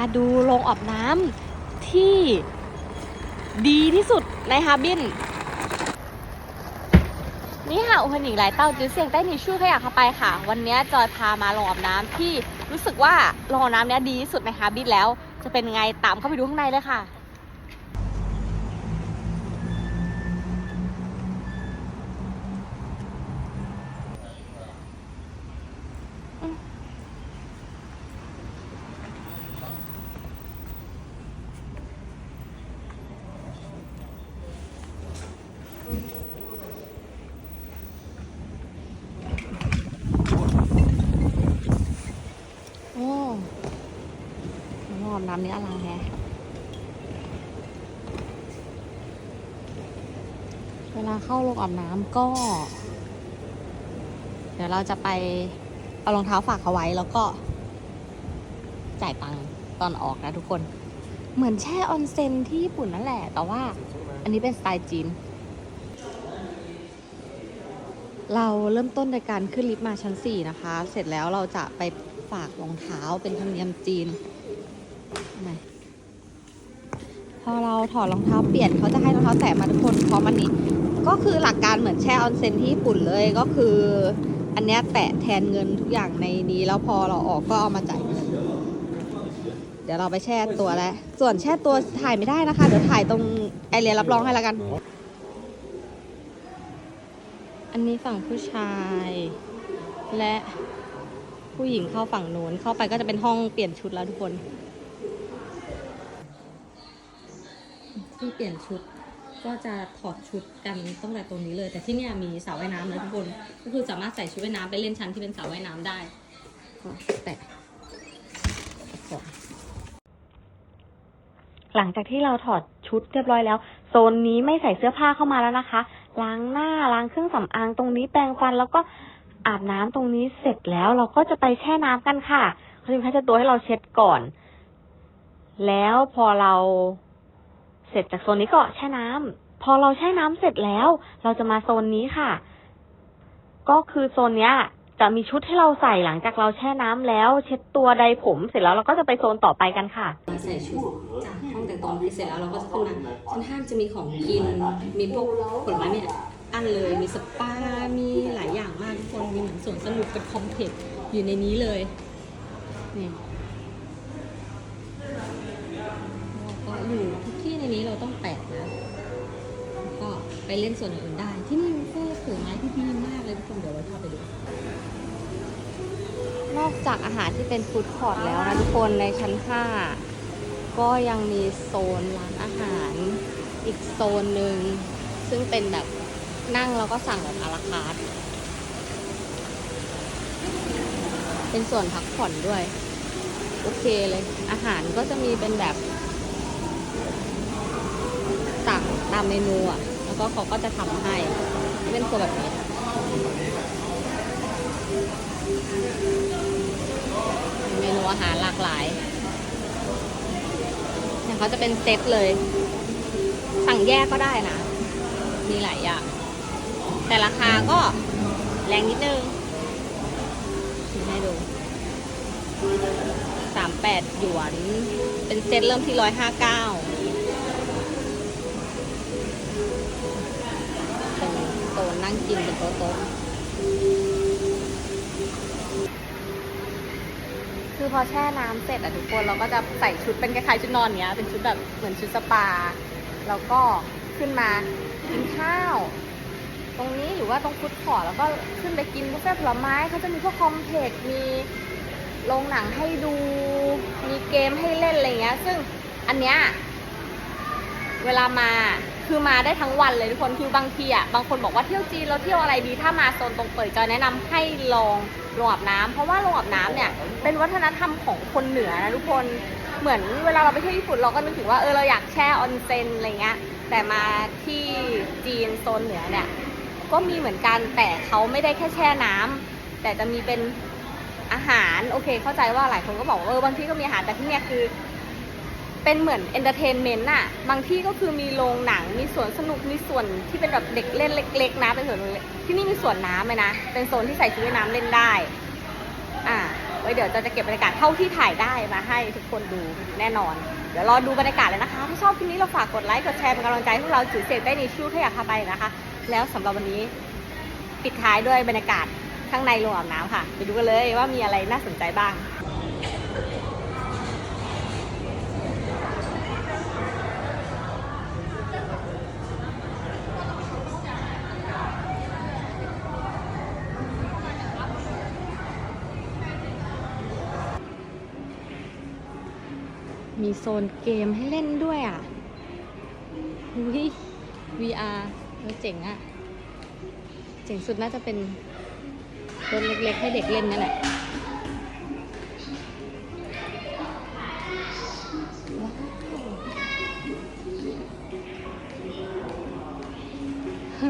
าดูโรงอาบน้ำที่ดีที่สุดในฮาบินนี่ค่ะอุปนิกหลายเต้าจื้อเสียงใต้หนีชู่ขยะเข้าไปค่ะ วันนี้จอยพามาโรงอาบน้ำที่รู้สึกว่าโรงอาบน้ำเนี้ยดีที่สุดในฮาบินแล้ว จะเป็นไงตามเข้าไปดูข้างในเลยค่ะ โอ้ โรงอาบน้ำนี้อลังแฮเวลาเข้าโรงอาบน้ำก็ เดี๋ยวเราจะไปเอารองเท้าฝากเขาไว้แล้วก็จ่ายตังค์ตอนออกนะทุกคน เหมือนแช่ออนเซ็นที่ญี่ปุ่นนั่นแหละ แต่ว่าอันนี้เป็นสไตล์จีน เราเริ่มต้นในการขึ้นลิฟต์มาชั้น 4 นะคะ เสร็จแล้วเราจะไปฝากรองเท้าเป็นธรรมเนียมจีน พอเราถอดรองเท้าเปลี่ยนเขาจะให้รองเท้าแตะมาทุกคนพร้อมอันนี้ ก็คือหลักการเหมือนแช่ออนเซ็นที่ญี่ปุ่นเลยก็คือ อันนี้แตะแทนเงินทุกอย่างในนี้แล้วพอเราออกก็เอามาจ่ายเงินเดี๋ยวเราไปแช่ตัวแล้วส่วนแช่ตัวถ่ายไม่ได้นะคะเดี๋ยวถ่ายตรงไอเรียรับรองให้แล้วกัน อันนี้ฝั่งผู้ชาย และผู้หญิงเข้าฝั่งโน้นเข้าไปก็จะเป็นห้องเปลี่ยนชุดแล้วทุกคน ที่เปลี่ยนชุดก็จะถอดชุดกันตั้งแต่ตรงนี้เลย แต่ที่เนี่ยมีสระว่ายน้ำนะทุกคนก็คือสามารถใส่ชุดว่ายน้ำไปเล่นชั้นที่เป็นสระว่ายน้ำได้ก็แตะก่อนหลังจากที่เราถอดชุดเรียบร้อยแล้ว โซนนี้ไม่ใส่เสื้อผ้าเข้ามาแล้วนะคะ ล้างหน้าล้างเครื่องสำอางตรงนี้แปรงฟันแล้วก็อาบน้ำตรงนี้เสร็จแล้วเราก็จะไปแช่น้ำกันค่ะเขาจะมีผ้าเช็ดตัวให้เราเช็ดก่อน แล้วพอเรา เสร็จจากโซนนี้ก็แช่น้ำพอเราแช่น้ำเสร็จแล้ว เราจะมาโซนนี้ค่ะ ก็คือโซนเนี้ย จะมีชุดให้เราใส่หลังจากเราแช่น้ำแล้ว เช็ดตัวใดผมเสร็จแล้วเราก็จะไปโซนต่อไปกันค่ะใส่ชุดจากห้องแต่งตัวเสร็จแล้วเราก็จะขึ้นมาชั้นห้าจะมีของกิน มีพวกผลไม้เนี่ยอันเลยมีสปา มีหลายอย่างมากทุกคน มีเหมือนสวนสนุกเป็นคอมเพล็กซ์อยู่ในนี้เลยนี่แล้วก็อยู่ทุกที่ในี้เราต้องแปะนะแล้วก็ไปเล่นส่วนอื่นได้ ที่นี่บุฟเฟ่ต์ผลไม้ที่ดีมากเลยทุกคนเดี๋ยวเราพาไปดู นอกจากอาหารที่เป็นฟู้ดคอร์ทแล้วนะทุกคนในชั้น 5 ก็ยังมีโซนร้านอาหารอีกโซนหนึ่ง ซึ่งเป็นแบบนั่งแล้วก็สั่งแบบอาราคาร์ทเป็นส่วนพักผ่อนด้วย โอเคเลย อาหารก็จะมีเป็นแบบ สั่งตามเมนูอะ แล้วก็เขาก็จะทำให้เป็นตัวแบบนี้เมนูอาหารหลากหลายเนี่ยเขาจะเป็นเซตเลย สั่งแยกก็ได้นะ มีหลายอย่าง แต่ราคาก็แรงนิดนึงให้ดูสามแปดหยวน เป็นเซตเริ่มที่ร้อยห้าเก้า นั่งกินเป็นโต๊ะโต๊ะคือพอแช่น้ำเสร็จอะทุกคนเราก็จะใส่ชุดเป็นคล้ายๆชุดนอนเนี้ย เป็นชุดแบบเหมือนชุดสปา แล้วก็ขึ้นมากินข้าว ตรงนี้หรือว่าตรงฟุตคอร์แล้วก็ขึ้นไปกินบุฟเฟ่ต์ผลไม้เขาจะมีพวกคอมเพล็กซ์มีโรงหนังให้ดู มีเกมให้เล่นอะไรเงี้ย ซึ่งอันเนี้ย เวลามาคือมาได้ทั้งวันเลยทุกคนคือบางทีอะบางคนบอกว่าเที่ยวจีนแล้วเที่ยวอะไรดีถ้ามาโซนตรงเปิดจอยแนะนำให้ลองโรงอาบน้ำเพราะว่าโรงอาบน้ำเนี่ยเป็นวัฒนธรรมของคนเหนือนะทุกคนเหมือนเวลาเราไปเที่ยวญี่ปุ่นเราก็นึกถึงว่าเออเราอยากแช่ออนเซ็นอะไรเงี้ยแต่มาที่จีนโซนเหนือเนี่ยก็มีเหมือนกันแต่เขาไม่ได้แค่แช่น้ำแต่จะมีเป็นอาหารโอเคเข้าใจว่าหลายคนก็บอกว่าเออบางที่ก็มีอาหารแต่ที่เนี่ยคือ เป็นเหมือนเอนเตอร์เทนเมนต์น่ะบางที่ก็คือมีโรงหนัง มีสวนสนุก มีส่วนที่เป็นแบบเด็กเล่นเล็ก ๆ นะ เป็นสวนที่นี่มีสวนน้ำเลยนะ เป็นโซนที่ใส่ชุดว่ายน้ำเล่นได้ อ่าไว้เดี๋ยวจะจะเก็บบรรยากาศเท่าที่ถ่ายได้มาให้ทุกคนดูแน่นอน เดี๋ยวรอดูบรรยากาศเลยนะคะ ถ้าชอบคลิปนี้เราฝากกดไลค์ กดแชร์เป็นกำลังใจพวกเราจือเสียงได้ในชู้ถ้าอยากพาไปนะคะ แล้วสำหรับวันนี้ปิดท้ายด้วยบรรยากาศข้างในโรงอาบน้ำค่ะ ไปดูกันเลยว่ามีอะไรน่าสนใจบ้าง มีโซนเกมให้เล่นด้วยอะหุย VR เออเจ๋งอะ เจ๋งสุดน่าจะเป็นรถเล็กๆ ให้เด็กเล่นนั่นแหละ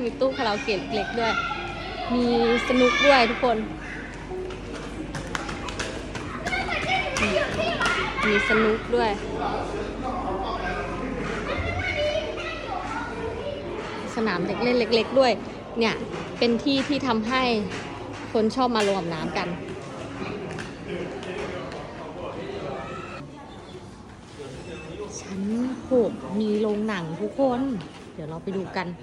มีตู้คาราโอเกะเล็กด้วย มีสนุกด้วยทุกคน มีสนุกด้วย สนามเด็กเล่นเล็ก ๆ ด้วย เนี่ย เป็นที่ที่ทำให้คนชอบมาลงอาบน้ำกัน ชั้นหกมีโรงหนังทุกคน เดี๋ยวเราไปดูกันใน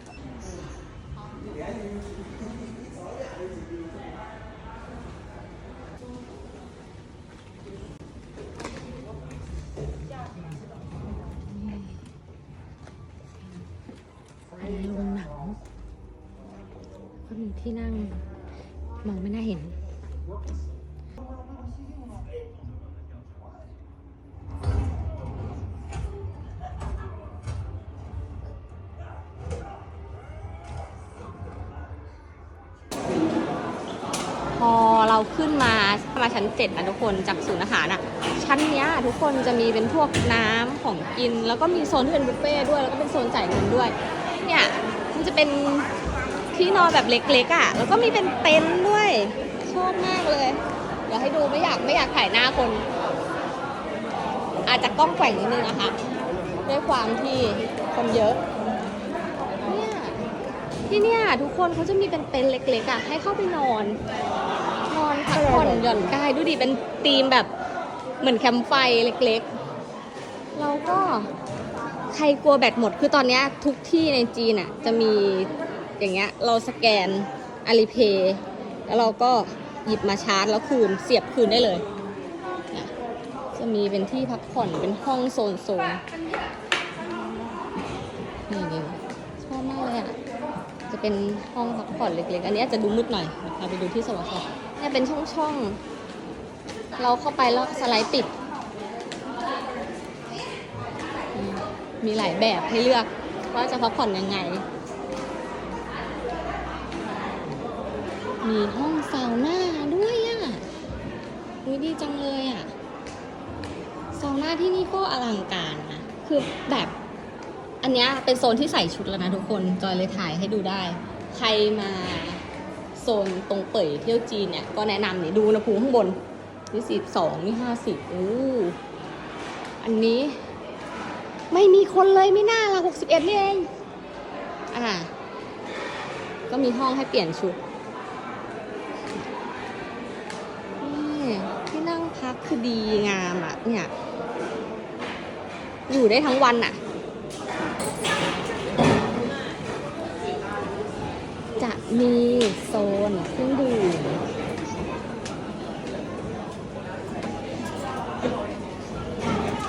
ที่นั่งมองไม่น่าเห็น พอเราขึ้นมามาชั้นเจ็ดนะทุกคนจากศูนย์อาหารอะชั้นเนี้ยทุกคนจะมีเป็นพวกน้ำของกิน แล้วก็มีโซนที่เป็นบุฟเฟ่ต์ด้วย แล้วก็เป็นโซนจ่ายเงินด้วย เนี่ยมันจะเป็น ที่นอนแบบเล็กๆอะ แล้วก็มีเป็นเต็นท์ด้วย ชอบมากเลย เดี๋ยวให้ดูไม่อยากไม่อยากถ่ายหน้าคน อาจจะกล้องแกว่งนิดนึงนะคะ ด้วยความที่คนเยอะเนี่ยที่เนี่ยทุกคนเขาจะมีเป็นเต็นท์เล็กๆอะ ให้เข้าไปนอน นอนพักผ่อนหย่อนกายดูดิเป็นธีมแบบเหมือนแคมป์ไฟเล็กๆ แล้วก็ใครกลัวแบตหมดคือตอนเนี้ยทุกที่ในจีนอะจะมี อย่างเงี้ยเราสแกนอาลีเพย์แล้วเราก็หยิบมาชาร์จแล้วคืนเสียบคืนได้เลยจะมีเป็นที่พักผ่อนเป็นห้องโซนโซนนี่นี่ชอบมากเลยอะจะเป็นห้องพักผ่อนเล็กๆ อันนี้อาจจะดูมืดหน่อยเดี๋ยวพาไปดูที่สวรรค์เนี่ยเป็นช่องๆ เราเข้าไปแล้วสไลด์ปิด มีหลายแบบให้เลือกว่าจะพักผ่อนยังไง มีห้องซาวน่าด้วยอะอุ๊ยดีจังเลยอะ ซาวน่าที่นี่ก็อลังการนะ คือแบบ อันเนี้ยเป็นโซนที่ใส่ชุดแล้วนะทุกคน จอยเลยถ่ายให้ดูได้ ใครมาโซนตรงเป่ยเที่ยวจีนเนี่ย ก็แนะนำนี่ดูอุณหภูมิข้างบนนี่สิบสองนี่ห้าสิบอู้อันนี้ ไม่มีคนเลยไม่น่าละหกสิบเอ็ดนี่เอง อ่า ก็มีห้องให้เปลี่ยนชุด นี่ที่นั่งพักคือ ดีงามอะเนี่ย อยู่ได้ทั้งวันอะจะมีโซนเครื่องดื่ม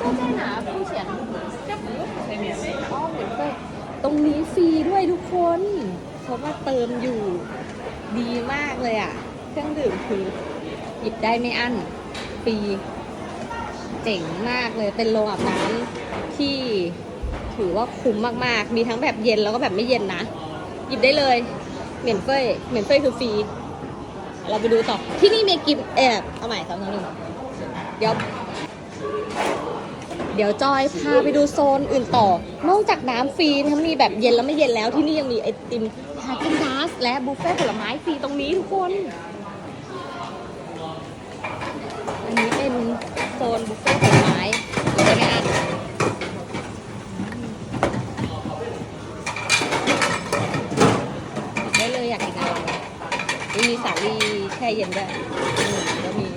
ก็ได้หนาผู้เฉียนอ๋อเหมือนก็ตรงนี้ฟรีด้วยทุกคนเพราะว่าเติมอยู่ดีมากเลยอะ เครื่องดื่มคือหยิบได้ไม่อั้นี เจ๋งมากเลยเป็นโรงอาบน้ำที่ถือว่าคุ้มมากๆ มีทั้งแบบเย็นแล้วก็แบบไม่เย็นนะ หยิบได้เลย เหม็นเฟยเหม็นเฟยคือฟรี เราไปดูต่อ ที่นี่มีกิฟต์แอบเอาใหม่สองสองหนึ่งเดี๋ยว เดี๋ยวจอยพาไปดูโซนอื่นต่อ นอกจากน้ำฟรีทั้งมีแบบเย็นแล้วไม่เย็นแล้วที่นี่ยังมีไอติมฮาเกนดาสและบุฟเฟ่ต์ผลไม้ฟรีตรงนี้ทุกคน อันนี้ เป็นโซนบุฟเฟ่ต์ผลไม้หรือไงอะได้เลยอยากกินอะไรมีสาลีแช่เย็นด้วยอืมแล้วมี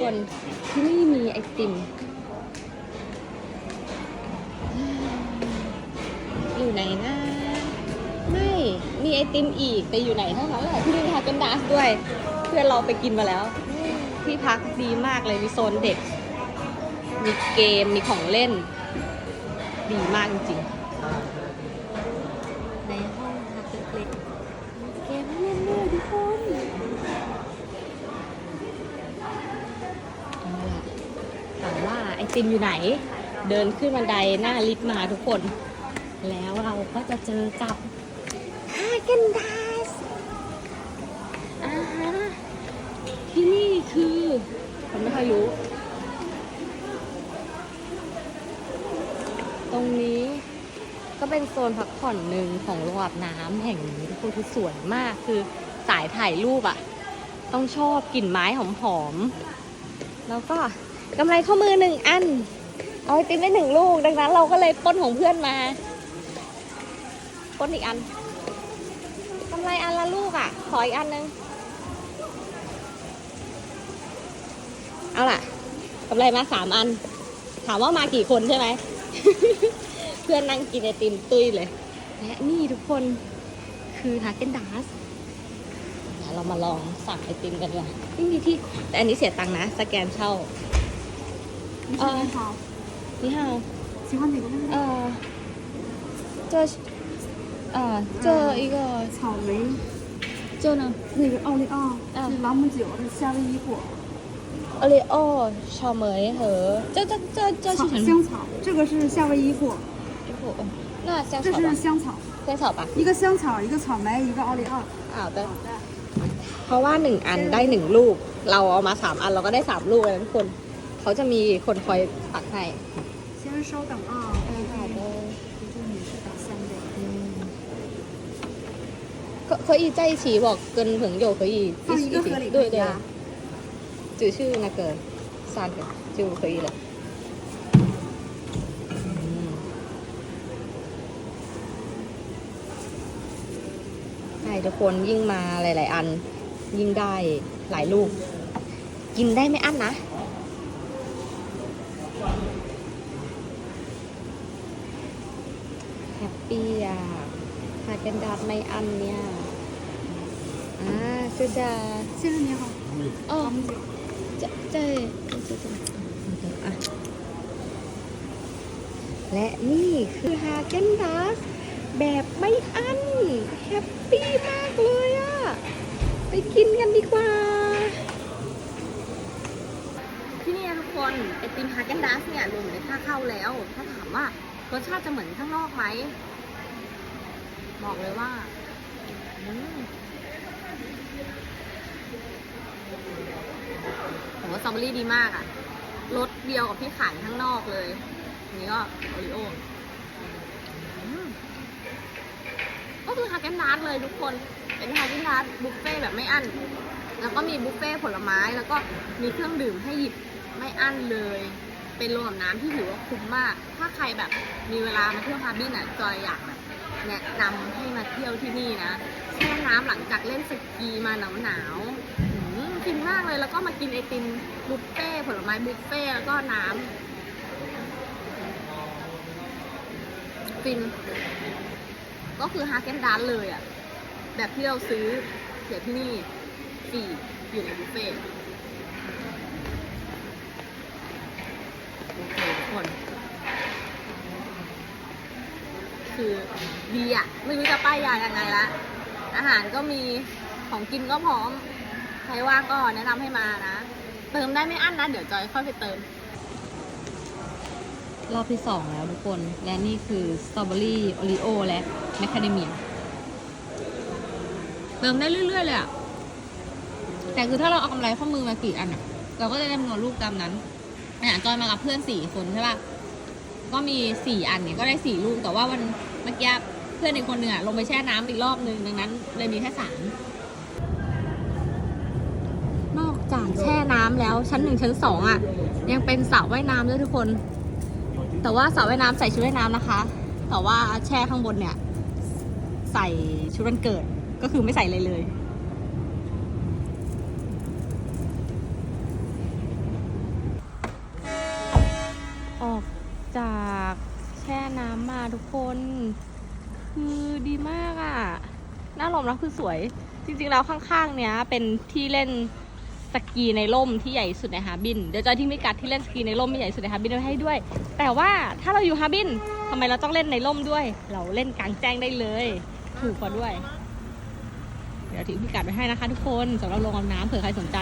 คนที่นี่มีไอติม อยู่ ไหนนะไม่มีไอติมอีกแต่อยู่ไหนเท่านั้นแหละที่นี่ค่ะเป็นดาสด้วย เพื่อนเราไปกินมาแล้ว ที่พักดีมากเลยมีโซนเด็ก มีเกมมีของเล่น ดีมากจริงๆในห้องพักเล็กๆมีเกมให้เล่นด้วยทุกคนเอาล่ะถามว่าไอติมอยู่ไหน เดินขึ้นบันไดหน้าลิฟต์มาทุกคน แล้วเราก็จะเจอกับฮาเกนดาสอ่าฮะที่นี่คือผมไม่ค่อยรู้ ตรงนี้ก็เป็นโซนพักผ่อนหนึ่งของโรงอาบน้ำแห่งนี้ทุกคนคือสวยมากคือสายถ่ายรูปอะ่ะ ต้องชอบกลิ่นไม้หอมๆ แล้วก็กำไรข้อมือหนึ่งอัน เอาไอติมได้หนึ่งลูก ดังนั้นเราก็เลยปล้นของเพื่อนมา ปล้นอีกอันกำไรอันละลูกอะ่ะ ขออีกอันนึง เอาล่ะกำไรมาสามอัน ถามว่ามากี่คนใช่ไหม เพื่อนนั่งกินไอติมตุ้ยเลย และนี่ทุกคนคือฮาเกนดาสเรามาลองสั่งไอติมกันดีกว่านี่มีที่ แต่อันนี้เสียตังค์นะ สแกนเช่า 你呃好， นี่ฮาว 喜欢哪个味道？呃，这是 呃这一个草莓，这呢那个奥利奥嗯是朗姆酒，是夏威夷果，奥利奥草莓和这这这这是什么？草香草，这个是夏威夷果，那香这草吧是，香草，香草吧。一个香草，一个草莓，一个奥利奥。อ้าวแต่เพราะว่าหนึ่งอันได้หนึ่งลูก เราเอามาสามอันเราก็ได้สามลูกเลยนะทุกคน เขาจะมีคนคอยตักให้ 先稍等啊，嗯好的 可可以在一起我跟朋友可以放一一起个盒里对对面呀。只是那个三个就可以了嗯ใช่ทุกคนยิ่งมาหลาย ๆ อัน ยิ่งได้หลายลูก กินได้ไม่อั้นนะ แฮปปี้อ่ะ ค่ะกันดาษในอันเนี่ยอ่าก็จะชื่อนี้ค่ะอ๋อจะจะจะจะอะและนี่คือฮาเกนดาสแบบไม่อันแฮปปี้มากเลยอะไปกินกันดีกว่า ที่นี่ทุกคนไอติมฮาเกนดาสเนี่ยรวมในค่าเข้าแล้ว ถ้าถามว่ารสชาติจะเหมือนข้างนอกไหม บอกเลยว่าอืมผมว่าสตรอเบอรี่ดีมากอะรสเดียวกับที่ขายข้างนอกเลยนี้ก็โอริโออืมก็คือฮาเกนดาสเลยทุกคน เป็นฮาเกนดาสบุฟเฟ่แบบไม่อั้น แล้วก็มีบุฟเฟ่ผลไม้ แล้วก็มีเครื่องดื่มให้หยิบไม่อั้นเลย เป็นรงอาบน้ำที่ถือว่าคุ้มมาก ถ้าใครแบบมีเวลามาเที่ยวฮาร์บินอะ จอยอยากแบบ แนะนำให้มาเที่ยวที่นี่นะแช่น้ำหลังจากเล่นสกีมาหนาวหนาวหืมฟินมากเลยแล้วก็มากินไอติมบุฟเฟ่ผลไม้บุฟเฟ่แล้วก็น้ำฟิน ก็คือฮาเกนดานเลยอะ แบบที่เราซื้อเสียที่นี่ฟรีอยู่ในบุฟเฟ่ต์โอเคทุกคน คือ ดีอะไม่รู้จะป้ายยายังไงละ อาหารก็มีของกินก็พร้อม ใครว่างก็แนะนำให้มานะ เติมได้ไม่อั้นนะ เดี๋ยวจอยค่อยไปเติม รอบที่สองแล้วทุกคน และนี่คือสตรอเบอรี่โอริโอและแมคคาเดเมีย เติมได้เรื่อย ๆ เลยอะแต่คือถ้าเราเอากำไรข้อมือมากี่อันอะเราก็จะได้จำนวนลูกตามนั้นอย่างจอยมากับเพื่อนสี่คนใช่ป่ะก็มีสี่อันเนี่ยก็ได้สี่ลูกแต่ว่าวันเมื่อกี้ เพื่อนอีกคนหนึ่งอะลงไปแช่น้ำอีกรอบนึงดังนั้นเลยมีแค่สามนอกจากแช่น้ำแล้วชั้นหนึ่งชั้นสองอะยังเป็นสระว่ายน้ำด้วยทุกคน แต่ว่าสระว่ายน้ำใส่ชุดว่ายน้ำนะคะ แต่ว่าแช่ข้างบนเนี่ย ใส่ชุดวันเกิดก็คือไม่ใส่เลยเลย ออกจากแช่น้ำมาทุกคน คือดีมากอะ่ะหน้าลมแล้วคือสวย จริงๆแล้วข้างๆ เนี้ยเป็นที่เล่นสกีในร่มที่ใหญ่สุดในฮาบิน เดี๋ยวจอยทิ้งพิกัดที่เล่นสกีในร่มที่ใหญ่สุดในฮาบินไว้ให้ด้วย แต่ว่าถ้าเราอยู่ฮาบินทำไมเราต้องเล่นในร่มด้วย เราเล่นกลางแจ้งได้เลย ถูกกว่าด้วย เดี๋ยวทิ้งพิกัดไว้ให้นะคะทุกคนสำหรับโรงอาบน้ำเผื่อใครสนใจ